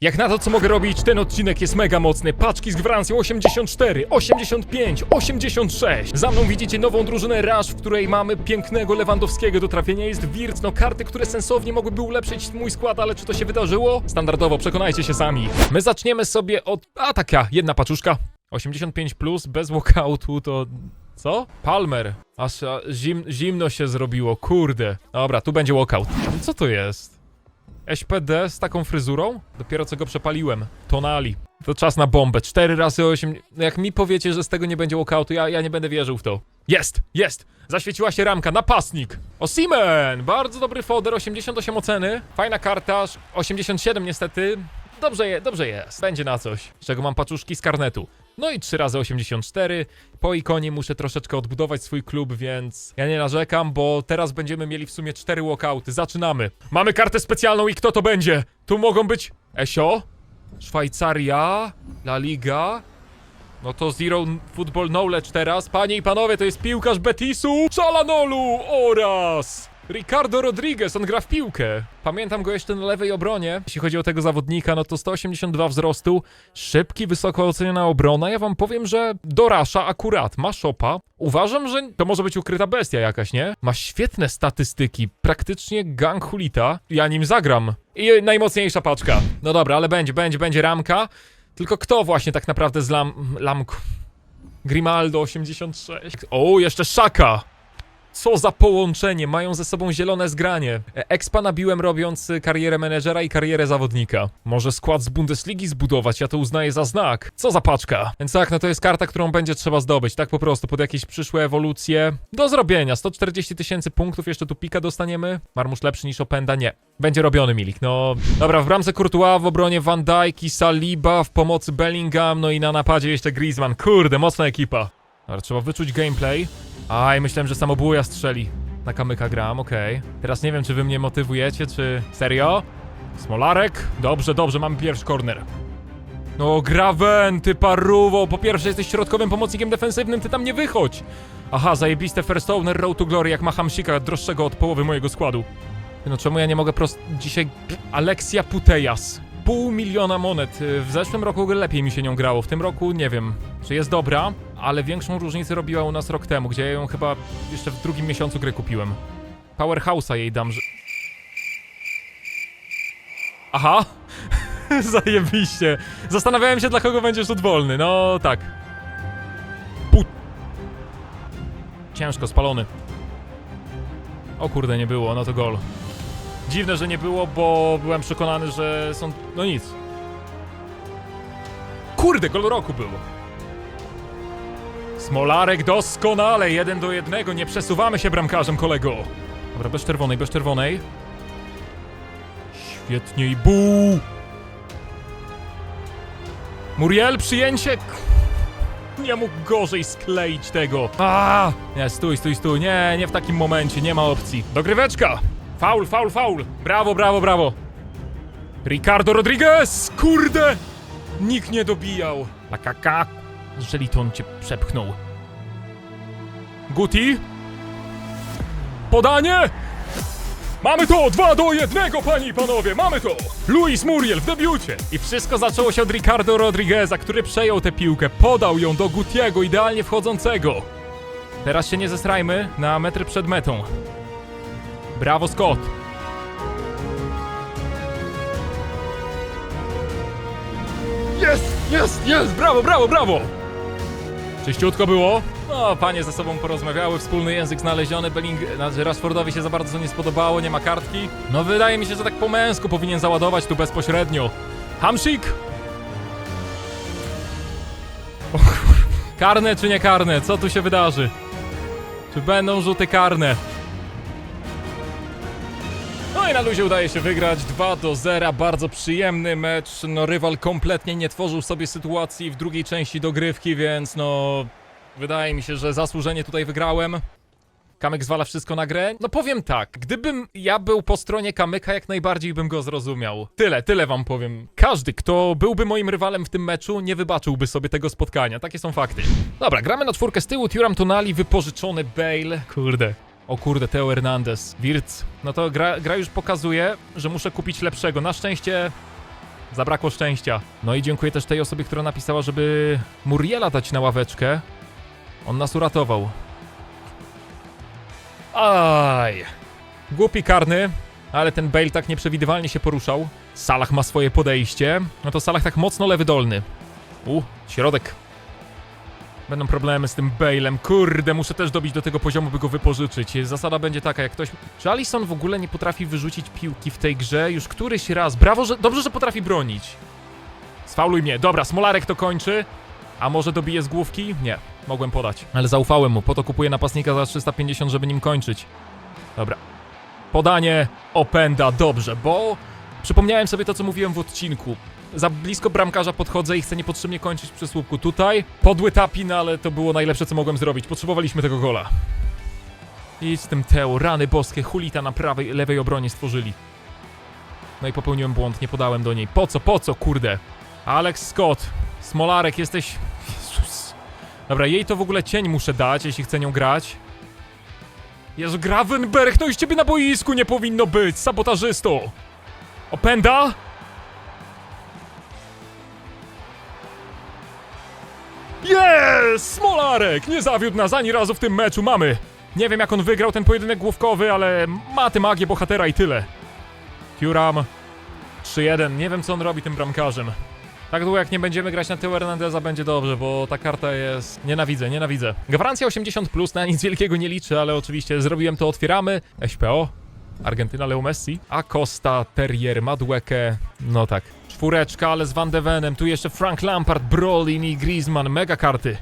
Jak na to, co mogę robić, ten odcinek jest mega mocny. Paczki z gwarancją 84, 85, 86. Za mną widzicie nową drużynę Rush, w której mamy pięknego Lewandowskiego do trafienia. Jest Wirtz, no karty, które sensownie mogłyby ulepszyć mój skład, ale czy to się wydarzyło? Standardowo, przekonajcie się sami. My zaczniemy sobie od... A taka, jedna paczuszka. 85 plus, bez walkoutu to... Co? Palmer. Aż a, zim, zimno się zrobiło, kurde. Dobra, tu będzie walkout. Co to jest? SPD z taką fryzurą? Dopiero co go przepaliłem. Tonali. To czas na bombę. 4 razy 8. No jak mi powiecie, że z tego nie będzie walkoutu, ja, ja nie będę wierzył w to. Jest! Jest! Zaświeciła się ramka. Napastnik! Osimen! Bardzo dobry foder, 88 oceny. Fajna karta, 87 niestety. Dobrze, je, dobrze jest. Będzie na coś. Z czego mam paczuszki z karnetu. No i 3 razy 84. Po ikonie muszę troszeczkę odbudować swój klub, więc ja nie narzekam, bo teraz będziemy mieli w sumie 4 walkouty. Zaczynamy. Mamy kartę specjalną i kto to będzie? Tu mogą być Esio, Szwajcaria, La Liga. No to Zero Football Knowledge teraz. Panie i panowie, to jest piłkarz Betisu, Chalanolu oraz Ricardo Rodriguez. On gra w piłkę. Pamiętam go jeszcze na lewej obronie. Jeśli chodzi o tego zawodnika, no to 182 wzrostu, szybki, wysoko oceniona obrona. Ja wam powiem, że do Rasha akurat ma szopa. Uważam, że to może być ukryta bestia jakaś, nie? Ma świetne statystyki, praktycznie gang hulita. Ja nim zagram. I najmocniejsza paczka. No dobra, ale będzie, będzie, będzie ramka. Tylko kto właśnie tak naprawdę z lam... lamku? Grimaldo 86. O, jeszcze Szaka! Co za połączenie, mają ze sobą zielone zgranie. Expa nabiłem robiąc karierę menedżera i karierę zawodnika. Może skład z Bundesligi zbudować, ja to uznaję za znak. Co za paczka. Więc tak, no to jest karta, którą będzie trzeba zdobyć, tak po prostu, pod jakieś przyszłe ewolucje. Do zrobienia, 140 tysięcy punktów, jeszcze tu pika dostaniemy. Marmusz lepszy niż Openda? Nie. Będzie robiony, Milik, no... Dobra, w bramce Courtois, w obronie Van Dijk i Saliba, w pomocy Bellingham, no i na napadzie jeszcze Griezmann. Kurde, mocna ekipa. Dobra, trzeba wyczuć gameplay. Aj, myślałem, że samobuja strzeli. Na kamyka gram, okej. Teraz nie wiem, czy wy mnie motywujecie, czy... Serio? Smolarek? Dobrze, dobrze, mamy pierwszy corner. No, Graven, ty paruwo! Po pierwsze jesteś środkowym pomocnikiem defensywnym, ty tam nie wychodź! Aha, zajebiste first owner Road to Glory, jak ma Hamsika, droższego od połowy mojego składu. No czemu ja nie mogę prost... Dzisiaj... Alexia Putejas. Pół miliona monet. W zeszłym roku lepiej mi się nią grało, w tym roku nie wiem, czy jest dobra, ale większą różnicę robiła u nas rok temu, gdzie ja ją chyba jeszcze w drugim miesiącu gry kupiłem. Powerhouse'a jej dam, że... Aha! Zajebiście. Zastanawiałem się, dla kogo będzie rzut wolny. No tak. Put... Ciężko, spalony. O kurde, nie było, no to gol. Dziwne, że nie było, bo byłem przekonany, że są... No nic. Kurde, gol roku był. Smolarek doskonale, jeden do jednego, nie przesuwamy się bramkarzem, kolego. Dobra, bez czerwonej, bez czerwonej. Świetnie i bu. Muriel, przyjęcie. Nie mógł gorzej skleić tego. A! Nie, stój, stój, stój. Nie, nie w takim momencie, nie ma opcji. Dogryweczka. Faul, faul, faul. Brawo, brawo, brawo. Ricardo Rodriguez! Kurde! Nikt nie dobijał. La kaka. Żeliton cię przepchnął. Guti? Podanie! Mamy to! Dwa do jednego, pani i panowie! Mamy to! Luis Muriel w debiucie! I wszystko zaczęło się od Ricardo Rodrigueza, który przejął tę piłkę, podał ją do Gutiego, idealnie wchodzącego. Teraz się nie zesrajmy na metry przed metą. Brawo, Scott! Jest, jest, jest! Brawo, brawo, brawo! Czyściutko było. No, panie ze sobą porozmawiały, wspólny język znaleziony, Belling... Znaczy Rashfordowi się za bardzo nie spodobało, nie ma kartki. No wydaje mi się, że tak po męsku powinien załadować tu bezpośrednio. Hamsik! Karne czy nie karne? Co tu się wydarzy? Czy będą rzuty karne? No i na luzie udaje się wygrać 2 do 0, bardzo przyjemny mecz. No rywal kompletnie nie tworzył sobie sytuacji w drugiej części dogrywki, więc no wydaje mi się, że zasłużenie tutaj wygrałem. Kamyk zwala wszystko na grę? No powiem tak, gdybym ja był po stronie Kamyka, jak najbardziej bym go zrozumiał. Tyle, tyle wam powiem. Każdy, kto byłby moim rywalem w tym meczu, nie wybaczyłby sobie tego spotkania. Takie są fakty. Dobra, gramy na czwórkę z tyłu, Thuram Tonali, wypożyczony Bale. Kurde. O kurde, Teo Hernandez. Wirtz. No to gra, gra już pokazuje, że muszę kupić lepszego. Na szczęście Zabrakło szczęścia. No i dziękuję też tej osobie, która napisała, żeby Muriela dać na ławeczkę. On nas uratował. Aj. Głupi karny, ale ten Bale tak nieprzewidywalnie się poruszał. Salah ma swoje podejście. No to Salah tak mocno lewy dolny. U, środek. Będą problemy z tym Bale'em. Kurde, muszę też dobić do tego poziomu, by go wypożyczyć. Zasada będzie taka, jak ktoś... Czy Alisson w ogóle nie potrafi wyrzucić piłki w tej grze? Już któryś raz. Brawo, że... Dobrze, że potrafi bronić. Sfauluj mnie. Dobra, Smolarek to kończy. A może dobije z główki? Nie, mogłem podać. Ale zaufałem mu, po to kupuję napastnika za 350, żeby nim kończyć. Dobra. Podanie Openda, dobrze, bo przypomniałem sobie to, co mówiłem w odcinku. Za blisko bramkarza podchodzę i chcę niepotrzebnie kończyć przy słupku. Tutaj podły tapin, ale to było najlepsze, co mogłem zrobić. Potrzebowaliśmy tego gola. I z tym Teo, rany boskie, hulita na prawej, lewej obronie stworzyli. No i popełniłem błąd, nie podałem do niej. Po co, po co, kurde? Alex Scott, Smolarek, jesteś... Jezus. Dobra, jej to w ogóle cień muszę dać, jeśli chcę nią grać. Jezu, Gravenberg, no już ciebie na boisku nie powinno być, sabotażysto! Openda? Jest! Smolarek! Nie zawiódł nas ani razu w tym meczu, mamy! Nie wiem jak on wygrał ten pojedynek główkowy, ale ma tę magię bohatera i tyle. Thuram 3-1, nie wiem co on robi tym bramkarzem. Tak długo jak nie będziemy grać na Teo Hernandeza będzie dobrze, bo ta karta jest... Nienawidzę, nienawidzę. Gwarancja 80+, plus, na nic wielkiego nie liczy, ale oczywiście zrobiłem to, otwieramy. SPO, Argentyna, Leo Messi, Acosta, Terrier, Madueke, no tak. Czwóreczka, ale z Van de Venem, tu jeszcze Frank Lampard, Brolin i Griezmann, mega karty.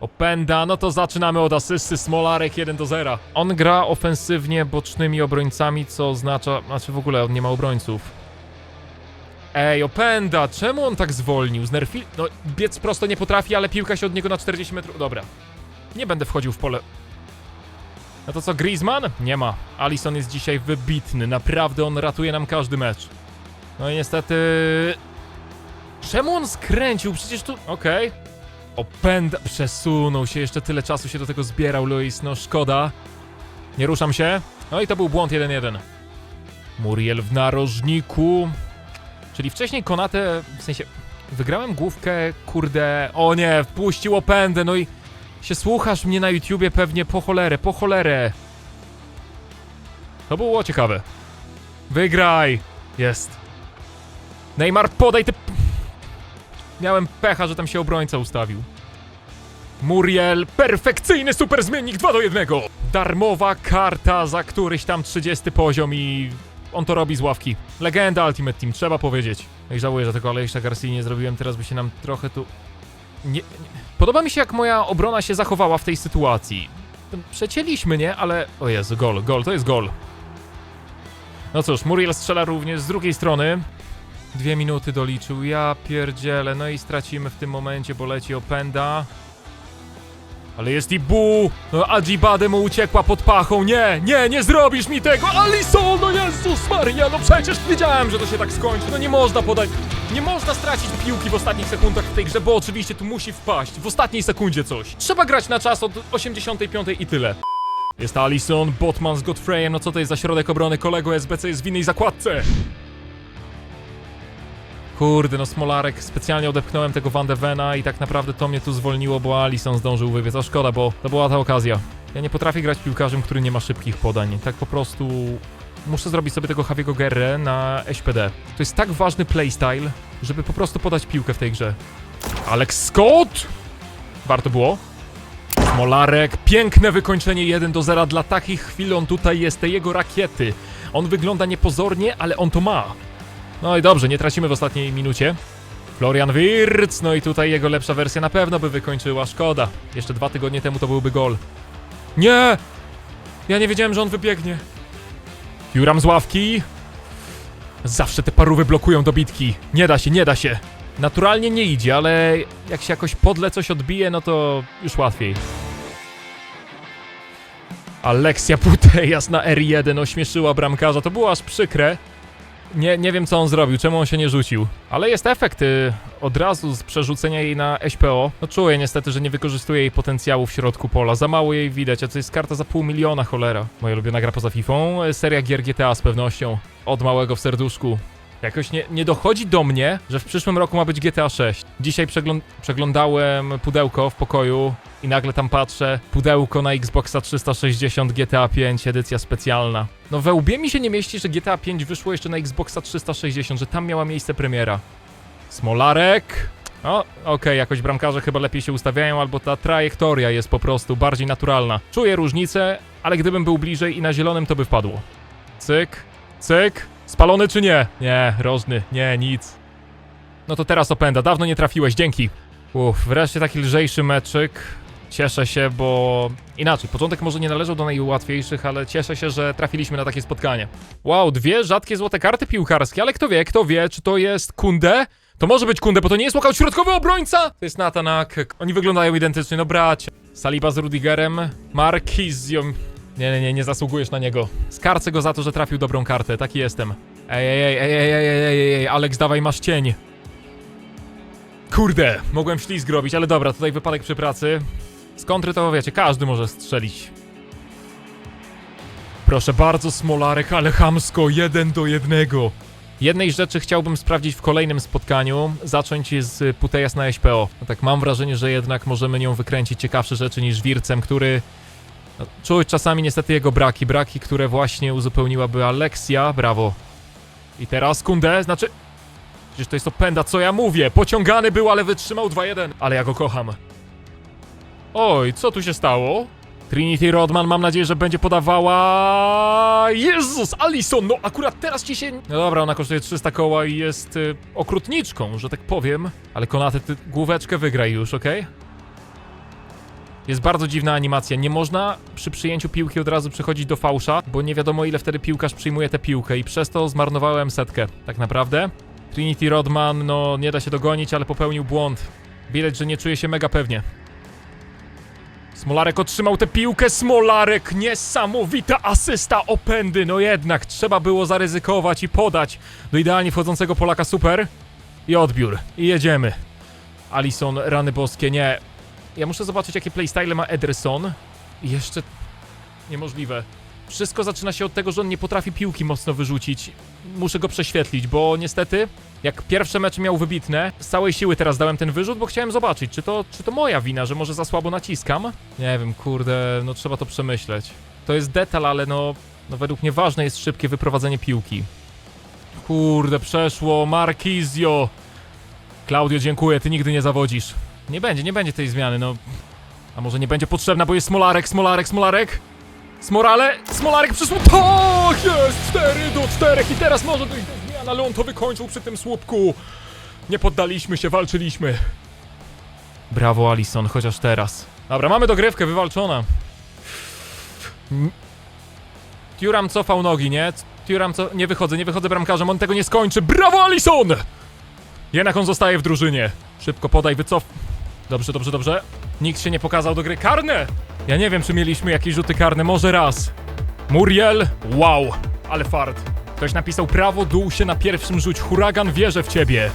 Openda, no to zaczynamy od asysty Smolarek 1 do 0. On gra ofensywnie bocznymi obrońcami, co oznacza, znaczy w ogóle on nie ma obrońców. Ej, Openda, czemu on tak zwolnił? Znerfil... No, biec prosto nie potrafi, ale piłka się od niego na 40 metrów... Dobra. Nie będę wchodził w pole... No to co, Griezmann? Nie ma. Alisson jest dzisiaj wybitny, naprawdę on ratuje nam każdy mecz. No i niestety... Czemu on skręcił? Przecież tu... Okej. Openda... Przesunął się, jeszcze tyle czasu się do tego zbierał, Luis, no szkoda. Nie ruszam się. No i to był błąd 1-1. Muriel w narożniku. Czyli wcześniej Konate, w sensie, wygrałem główkę, kurde, o nie, wpuścił opędę, no i się słuchasz mnie na YouTubie pewnie po cholerę, po cholerę. To było ciekawe. Wygraj! Jest. Neymar, podaj te... Miałem pecha, że tam się obrońca ustawił. Muriel, perfekcyjny super zmiennik 2 do 1. Darmowa karta za któryś tam 30 poziom i on to robi z ławki. Legenda Ultimate Team, trzeba powiedzieć. No żałuję, że tego Alejsza Garcia nie zrobiłem, teraz by się nam trochę tu... Nie, nie. Podoba mi się, jak moja obrona się zachowała w tej sytuacji. Przecięliśmy, nie? Ale... O Jezu, gol, gol, to jest gol. No cóż, Muriel strzela również z drugiej strony. Dwie minuty doliczył, ja pierdzielę, no i stracimy w tym momencie, bo leci Openda. Ale jest i bu! No Adjibade mu uciekła pod pachą. Nie, nie, nie zrobisz mi tego! Alisson, no Jezus Maria, no przecież wiedziałem, że to się tak skończy. No nie można podać, nie można stracić piłki w ostatnich sekundach w tej grze, bo oczywiście tu musi wpaść. W ostatniej sekundzie coś. Trzeba grać na czas od 85 i tyle. Jest Alisson, Botman z Godfreyem, no co to jest za środek obrony? Kolego SBC jest w innej zakładce. Kurde, no Smolarek, specjalnie odepchnąłem tego Van de Vena i tak naprawdę to mnie tu zwolniło, bo Alisson zdążył wybiec. A szkoda, bo to była ta okazja. Ja nie potrafię grać piłkarzem, który nie ma szybkich podań. Tak po prostu muszę zrobić sobie tego Javiego Guerre na SPD. To jest tak ważny playstyle, żeby po prostu podać piłkę w tej grze. Alex Scott! Warto było. Smolarek, piękne wykończenie 1 do 0 dla takich chwil, on tutaj jest, te jego rakiety. On wygląda niepozornie, ale on to ma. No i dobrze, nie tracimy w ostatniej minucie. Florian Wirtz, no i tutaj jego lepsza wersja na pewno by wykończyła, szkoda. Jeszcze dwa tygodnie temu to byłby gol. Nie! Ja nie wiedziałem, że on wybiegnie. Juram z ławki. Zawsze te parówy blokują dobitki. Nie da się, nie da się. Naturalnie nie idzie, ale jak się jakoś podle coś odbije, no to już łatwiej. Aleksia Putejas na R1 ośmieszyła bramkarza, to było aż przykre. Nie, nie wiem co on zrobił, czemu on się nie rzucił. Ale jest efekt y, od razu z przerzucenia jej na SPO. No czuję niestety, że nie wykorzystuje jej potencjału w środku pola. Za mało jej widać, a to jest karta za pół miliona, cholera. Moja ulubiona gra poza FIFA, seria gier GTA z pewnością. Od małego w serduszku. Jakoś nie, nie dochodzi do mnie, że w przyszłym roku ma być GTA 6. Dzisiaj przegląd przeglądałem pudełko w pokoju i nagle tam patrzę, pudełko na Xboxa 360 GTA 5 edycja specjalna. No we łbie mi się nie mieści, że GTA 5 wyszło jeszcze na Xboxa 360, że tam miała miejsce premiera. Smolarek. O, okej, jakoś bramkarze chyba lepiej się ustawiają, albo ta trajektoria jest po prostu bardziej naturalna. Czuję różnicę, ale gdybym był bliżej i na zielonym, to by wpadło. Cyk, cyk. Spalony czy nie? Nie, rożny, nie, nic. No to teraz opęda, dawno nie trafiłeś, dzięki. Uff, wreszcie taki lżejszy meczyk. Cieszę się, bo inaczej, początek może nie należał do najłatwiejszych, ale cieszę się, że trafiliśmy na takie spotkanie. Wow, dwie rzadkie złote karty piłkarskie, ale kto wie, kto wie, czy to jest Kunde? To może być Kunde, bo to nie jest lokal środkowy obrońca! To jest Natanak, oni wyglądają identycznie, no bracie. Saliba z Rudigerem, Marquizio. Nie, nie, nie, nie zasługujesz na niego. Skarcę go za to, że trafił dobrą kartę, taki jestem. Ej, ej, ej, ej, ej, ej, ej, ej, Alex, dawaj, masz cień. Kurde, mogłem ślizg robić, ale dobra, tutaj wypadek przy pracy. Z kontry to wiecie, każdy może strzelić. Proszę bardzo, Smolarek, ale hamsko, jeden do jednego. Jednej rzeczy chciałbym sprawdzić w kolejnym spotkaniu, zacząć z Putejas na SPO. No tak mam wrażenie, że jednak możemy nią wykręcić ciekawsze rzeczy niż Wircem, który no, czuć czasami niestety jego braki, braki, które właśnie uzupełniłaby Alexia, brawo. I teraz Kunde, znaczy... Przecież to jest openda, co ja mówię. Pociągany był, ale wytrzymał 2-1. Ale ja go kocham. Oj, co tu się stało? Trinity Rodman, mam nadzieję, że będzie podawała... Jezus, Alison, no akurat teraz ci się... No dobra, ona kosztuje 300 koła i jest y, okrutniczką, że tak powiem. Ale Konaty, ty główeczkę wygraj już, okej? Jest bardzo dziwna animacja. Nie można przy przyjęciu piłki od razu przechodzić do fałsza, bo nie wiadomo ile wtedy piłkarz przyjmuje tę piłkę i przez to zmarnowałem setkę. Tak naprawdę. Trinity Rodman, no nie da się dogonić, ale popełnił błąd. Widać, że nie czuje się mega pewnie. Smolarek otrzymał tę piłkę, Smolarek, niesamowita asysta opędy, no jednak trzeba było zaryzykować i podać do idealnie wchodzącego Polaka, super. I odbiór, i jedziemy. Alison, rany boskie, nie. Ja muszę zobaczyć jakie playstyle ma Ederson. Jeszcze... Niemożliwe. Wszystko zaczyna się od tego, że on nie potrafi piłki mocno wyrzucić. Muszę go prześwietlić, bo niestety, jak pierwsze mecze miał wybitne, z całej siły teraz dałem ten wyrzut, bo chciałem zobaczyć, czy to, czy to moja wina, że może za słabo naciskam. Nie wiem, kurde, no trzeba to przemyśleć. To jest detal, ale no, no według mnie ważne jest szybkie wyprowadzenie piłki. Kurde, przeszło, Marquizio. Klaudio, dziękuję, ty nigdy nie zawodzisz. Nie będzie, nie będzie tej zmiany, no. A może nie będzie potrzebna, bo jest Smolarek, Smolarek, Smolarek? Smorale, Smolarek przyszło. Tak jest! 4 do 4 i teraz może dojść do zmian, ale on to wykończył przy tym słupku. Nie poddaliśmy się, walczyliśmy. Brawo, Alison, chociaż teraz. Dobra, mamy dogrywkę wywalczona. Turam cofał nogi, nie? Turam co... Nie wychodzę, nie wychodzę bramkarzem, on tego nie skończy. Brawo, Alison! Jednak on zostaje w drużynie. Szybko podaj, wycof... Dobrze, dobrze, dobrze. Nikt się nie pokazał do gry. Karne! Ja nie wiem, czy mieliśmy jakieś rzuty karne, może raz. Muriel? Wow, ale fart. Ktoś napisał prawo, dół się na pierwszym rzuć. Huragan, wierzę w ciebie.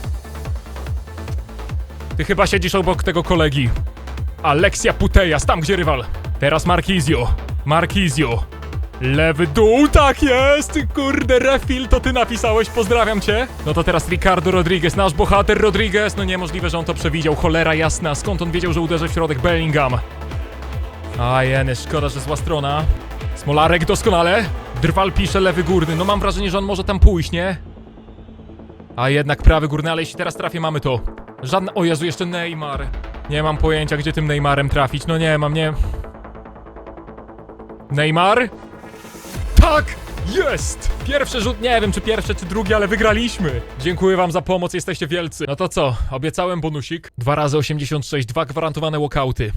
Ty chyba siedzisz obok tego kolegi. Alexia Putejas, tam gdzie rywal. Teraz Marquizio. Marquizio. Lewy dół, tak jest! Kurde, refil, to ty napisałeś, pozdrawiam cię. No to teraz Ricardo Rodriguez, nasz bohater Rodriguez. No niemożliwe, że on to przewidział, cholera jasna. Skąd on wiedział, że uderzy w środek Bellingham? A jeny, szkoda, że zła strona. Smolarek doskonale. Drwal pisze lewy górny. No mam wrażenie, że on może tam pójść, nie? A jednak prawy górny, ale jeśli teraz trafię, mamy to. Żadna... O Jezu, jeszcze Neymar. Nie mam pojęcia, gdzie tym Neymarem trafić. No nie mam, nie... Neymar? Tak! Jest! Pierwszy rzut, nie wiem czy pierwszy, czy drugi, ale wygraliśmy. Dziękuję wam za pomoc, jesteście wielcy. No to co? Obiecałem bonusik. Dwa razy 86, dwa gwarantowane walkouty.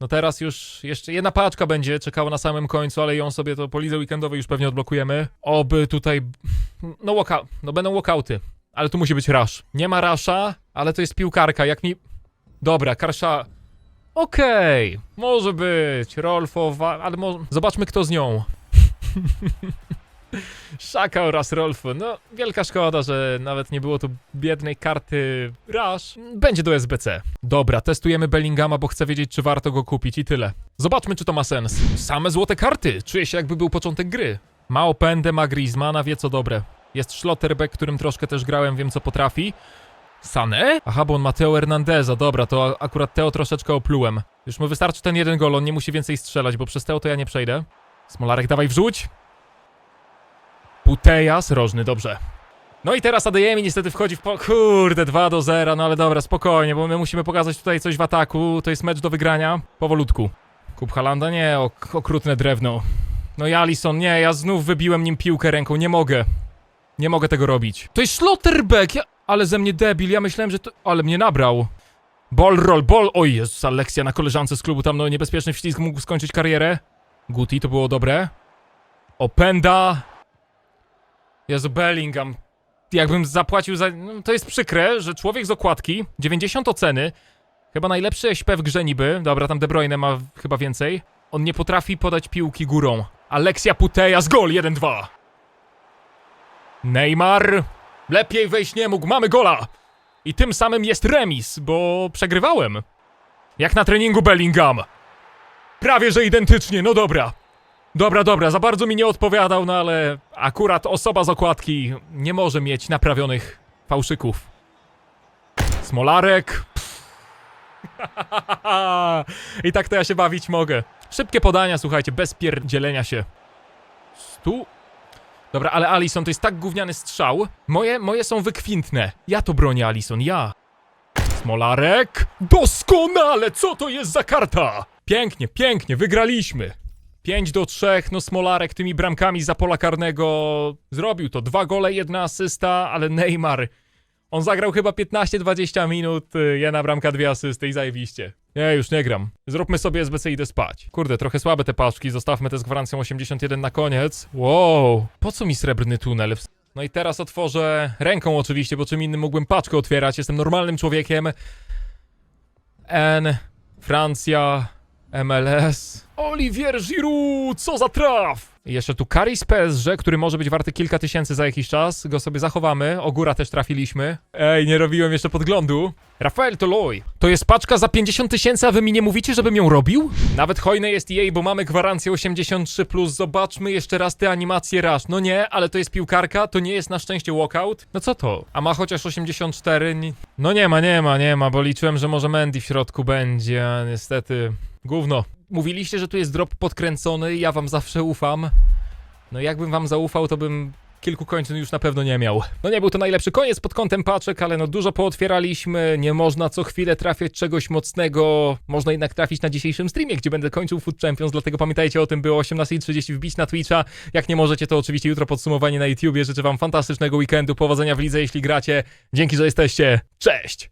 No teraz już jeszcze jedna paczka będzie czekała na samym końcu, ale ją sobie to po lidze weekendowej już pewnie odblokujemy. Oby tutaj... No walkout, no będą walkouty. Ale tu musi być rush. Nie ma rasza, ale to jest piłkarka, jak mi... Dobra, Karsza... Okej, może być. Rolfowa, ale może... Zobaczmy kto z nią. Szaka oraz Rolfo. No, wielka szkoda, że nawet nie było tu biednej karty Rush. Będzie do SBC. Dobra, testujemy Bellingama, bo chcę wiedzieć, czy warto go kupić i tyle. Zobaczmy, czy to ma sens. Same złote karty. Czuję się, jakby był początek gry. Ma opędę, ma Griezmana, wie co dobre. Jest Schlotterbeck, którym troszkę też grałem, wiem co potrafi. Sane? Aha, bo on ma Teo Hernandeza, dobra, to akurat Teo troszeczkę oplułem. Już mu wystarczy ten jeden gol, on nie musi więcej strzelać, bo przez Teo to ja nie przejdę. Smolarek, dawaj wrzuć. Putejas, rożny, dobrze. No i teraz Adeyemi niestety wchodzi w po... Kurde, 2 do 0, no ale dobra, spokojnie, bo my musimy pokazać tutaj coś w ataku, to jest mecz do wygrania. Powolutku. Kup Halanda? Nie, ok okrutne drewno. No i Alison, nie, ja znów wybiłem nim piłkę ręką, nie mogę. Nie mogę tego robić. To jest Schlotterbeck, ja... ale ze mnie debil, ja myślałem, że to... Ale mnie nabrał. Ball roll, ball... Oj, Jezus, lekcja na koleżance z klubu, tam no niebezpieczny wślizg mógł skończyć karierę. Guti, to było dobre. Openda. Jezu, Bellingham. Jakbym zapłacił za... No, to jest przykre, że człowiek z okładki, 90 oceny, chyba najlepszy SP w grze niby, dobra, tam De Bruyne ma chyba więcej, on nie potrafi podać piłki górą. Alexia Puteja z gol 1-2. Neymar. Lepiej wejść nie mógł, mamy gola. I tym samym jest remis, bo przegrywałem. Jak na treningu Bellingham. Prawie że identycznie, no dobra. Dobra, dobra, za bardzo mi nie odpowiadał, no ale akurat osoba z okładki nie może mieć naprawionych fałszyków. Smolarek. I tak to ja się bawić mogę. Szybkie podania, słuchajcie, bez pierdzielenia się. Stu. Dobra, ale Alison to jest tak gówniany strzał. Moje, moje są wykwintne. Ja to bronię, Alison, ja. Smolarek. Doskonale! Co to jest za karta? Pięknie, pięknie, wygraliśmy. 5 do 3, no Smolarek tymi bramkami za pola karnego zrobił to. Dwa gole, jedna asysta, ale Neymar, on zagrał chyba 15-20 minut, y, jedna bramka, dwie asysty i zajebiście. Nie, już nie gram. Zróbmy sobie SBC i idę spać. Kurde, trochę słabe te paczki, zostawmy te z gwarancją 81 na koniec. Wow, po co mi srebrny tunel? No i teraz otworzę ręką oczywiście, bo czym innym mógłbym paczkę otwierać, jestem normalnym człowiekiem. N, Francja, MLS. Olivier Giroud, co za traf! I jeszcze tu Kari z PSG, który może być warty kilka tysięcy za jakiś czas. Go sobie zachowamy. Ogóra też trafiliśmy. Ej, nie robiłem jeszcze podglądu. Rafael Toloi. To jest paczka za 50 tysięcy, a wy mi nie mówicie, żebym ją robił? Nawet hojne jest jej, bo mamy gwarancję 83+. Plus. Zobaczmy jeszcze raz te animacje Rush. No nie, ale to jest piłkarka, to nie jest na szczęście walkout. No co to? A ma chociaż 84? Ni- No nie ma, nie ma, nie ma, bo liczyłem, że może Mendy w środku będzie, a niestety... Gówno. Mówiliście, że tu jest drop podkręcony, ja wam zawsze ufam. No jakbym wam zaufał, to bym kilku kończyn już na pewno nie miał. No nie był to najlepszy koniec pod kątem paczek, ale no dużo pootwieraliśmy, nie można co chwilę trafiać czegoś mocnego. Można jednak trafić na dzisiejszym streamie, gdzie będę kończył Food Champions, dlatego pamiętajcie o tym, by o 18.30 wbić na Twitcha. Jak nie możecie, to oczywiście jutro podsumowanie na YouTubie. Życzę wam fantastycznego weekendu, powodzenia w lidze, jeśli gracie. Dzięki, że jesteście. Cześć!